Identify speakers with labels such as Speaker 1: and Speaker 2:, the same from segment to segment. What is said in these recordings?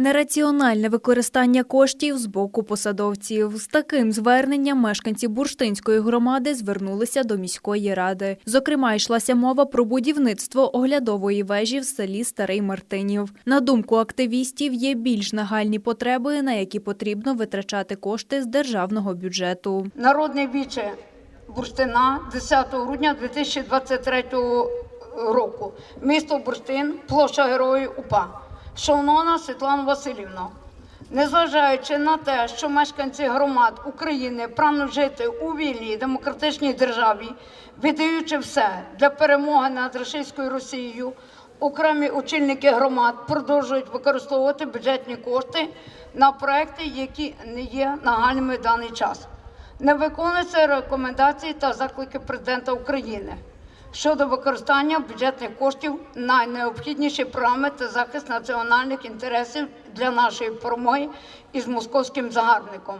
Speaker 1: Нераціональне використання коштів з боку посадовців. З таким зверненням мешканці Бурштинської громади звернулися до міської ради. Зокрема, йшлася мова про будівництво оглядової вежі в селі Старий Мартинів. На думку активістів, є більш нагальні потреби, на які потрібно витрачати кошти з державного бюджету.
Speaker 2: Народне віче Бурштина 10 грудня 2023 року. Місто Бурштин, площа Героїв УПА. Шановна Світлана Васильівна, незважаючи на те, що мешканці громад України прагнуть жити у вільній демократичній державі, віддаючи все для перемоги над рашистською Росією, окремі очільники громад продовжують використовувати бюджетні кошти на проекти, які не є нагальними в даний час. Не виконуються рекомендації та заклики президента України щодо використання бюджетних коштів на найнеобхідніші програми та захист національних інтересів для нашої перемоги із московським загарбником.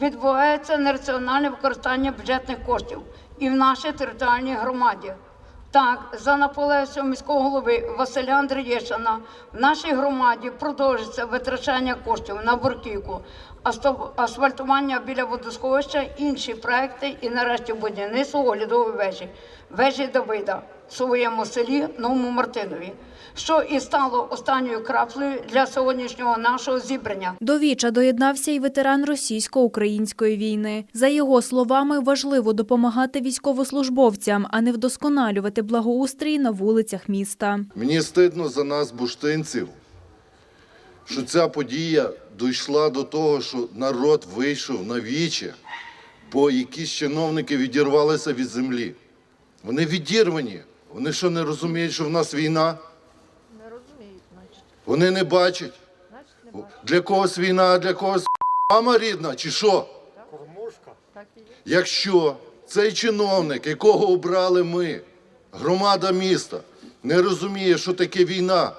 Speaker 2: Відбувається нераціональне використання бюджетних коштів і в нашій територіальній громаді. Так, за наполегливістю міського голови Василя Андрієшина в нашій громаді продовжується витрачання коштів на бурківку, асфальтування біля водосховища, інші проекти і нарешті будівництво оглядової вежі, вежі Давида в своєму селі Новому Мартинові, що і стало останньою краплею для сьогоднішнього нашого зібрання.
Speaker 1: До Віча доєднався і ветеран російсько-української війни. За його словами, важливо допомагати військовослужбовцям, а не вдосконалювати благоустрій на вулицях міста.
Speaker 3: Мені стидно за нас, буштинців, що ця подія дійшла до того, що народ вийшов на віче, бо якісь чиновники відірвалися від землі. Вони відірвані. Вони що не розуміють, що в нас війна?
Speaker 4: Не розуміють, значить.
Speaker 3: Вони не бачать.
Speaker 4: Значить, не бачать.
Speaker 3: Для когось війна, а для когось мама рідна, чи що?
Speaker 4: Є.
Speaker 3: Якщо цей чиновник, якого обрали ми, громада міста, не розуміє, що таке війна,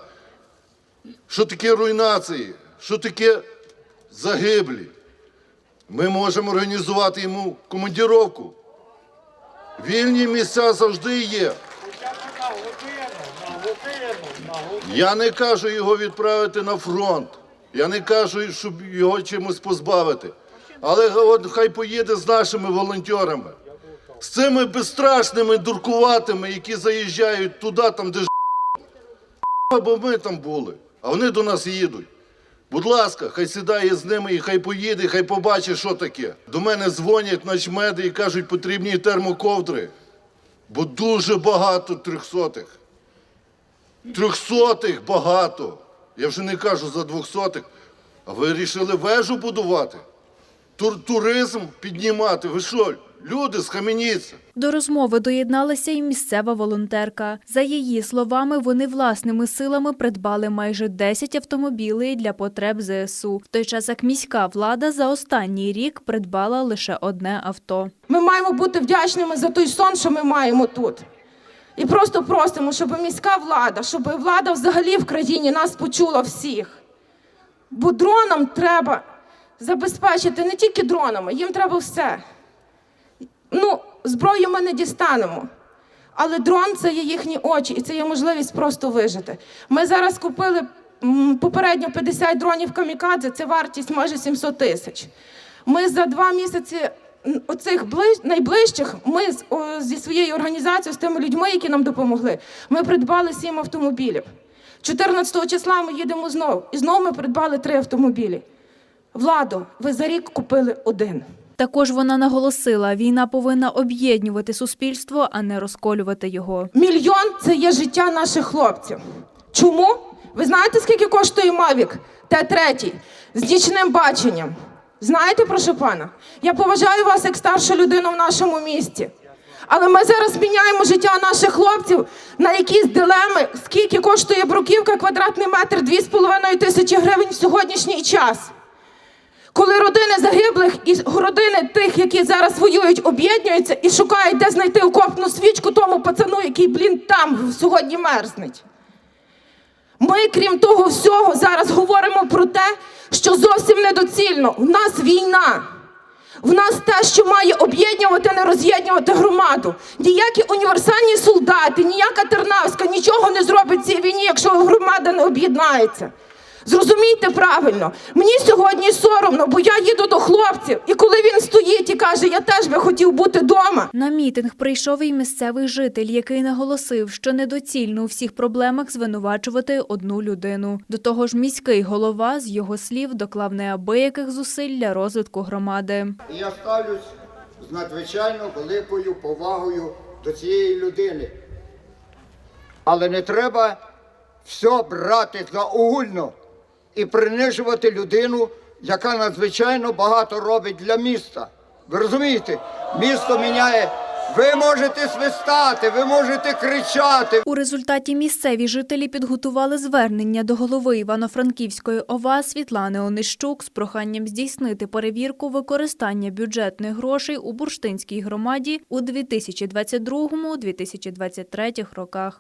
Speaker 3: що таке руйнації, що таке загиблі, ми можемо організувати йому командіровку. Вільні місця завжди є. Я не кажу його відправити на фронт. Я не кажу, щоб його чимось позбавити. Але от хай поїде з нашими волонтерами, з цими безстрашними дуркуватими, які заїжджають туди, там, де ж бо ми там були, а вони до нас їдуть. Будь ласка, хай сідає з ними і хай поїде, хай побачить, що таке. До мене дзвонять начмеди і кажуть, потрібні термоковдри, бо дуже багато трьохсотих. Трьохсотих багато. Я вже не кажу за двохсотих. А ви вирішили вежу будувати? Тур- туризм піднімати. Ви що, люди, схаменіться.
Speaker 1: До розмови доєдналася і місцева волонтерка. За її словами, вони власними силами придбали майже 10 автомобілей для потреб ЗСУ, в той час як міська влада за останній рік придбала лише одне авто.
Speaker 5: Ми маємо бути вдячними за той сон, що ми маємо тут. І просто просимо, щоб міська влада, щоб влада взагалі в країні нас почула всіх. Бо дронам треба забезпечити не тільки дронами, їм треба все. Ну, зброю ми не дістанемо. Але дрон це є їхні очі, і це є можливість просто вижити. Ми зараз купили попередньо 50 дронів камікадзе, це вартість майже 700 тисяч. Ми за два місяці оцих ближ... найближчих, ми з- о, зі своєю організацією, з тими людьми, які нам допомогли, ми придбали сім автомобілів. 14 числа ми їдемо знову, і знову ми придбали три автомобілі. Владо, ви за рік купили один.
Speaker 1: Також вона наголосила, війна повинна об'єднувати суспільство, а не розколювати його.
Speaker 5: Мільйон це є життя наших хлопців. Чому? Ви знаєте, скільки коштує Мавік Т-3 з нічним баченням? Знаєте про що пана? Я поважаю вас як старшу людину в нашому місті. Але ми зараз міняємо життя наших хлопців на якісь дилеми, скільки коштує бруківка, квадратний метр 2,5 тисячі гривень в сьогоднішній час. Коли родини загиблих і родини тих, які зараз воюють, об'єднуються і шукають, де знайти окопну свічку тому пацану, який, блін, там сьогодні мерзнеть. Ми, крім того всього, зараз говоримо про те, що зовсім недоцільно. В нас війна. В нас те, що має об'єднувати, не роз'єднувати громаду. Ніякі універсальні солдати, ніяка Тернавська нічого не зробить цій війні, якщо громада не об'єднається. Зрозумійте правильно, мені сьогодні соромно, бо я їду до хлопців, і коли він стоїть і каже, я теж би хотів бути вдома.
Speaker 1: На мітинг прийшов і місцевий житель, який наголосив, що недоцільно у всіх проблемах звинувачувати одну людину. До того ж, міський голова з його слів доклав неабияких зусиль для розвитку громади.
Speaker 6: Я ставлюсь з надзвичайно великою повагою до цієї людини. Але не треба все брати за огульно і принижувати людину, яка надзвичайно багато робить для міста. Ви розумієте? Місто міняє. Ви можете свистати, ви можете кричати,
Speaker 1: У результаті місцеві жителі підготували звернення до голови Івано-Франківської ОВА Світлани Онищук з проханням здійснити перевірку використання бюджетних грошей у Бурштинській громаді у 2022-2023 роках.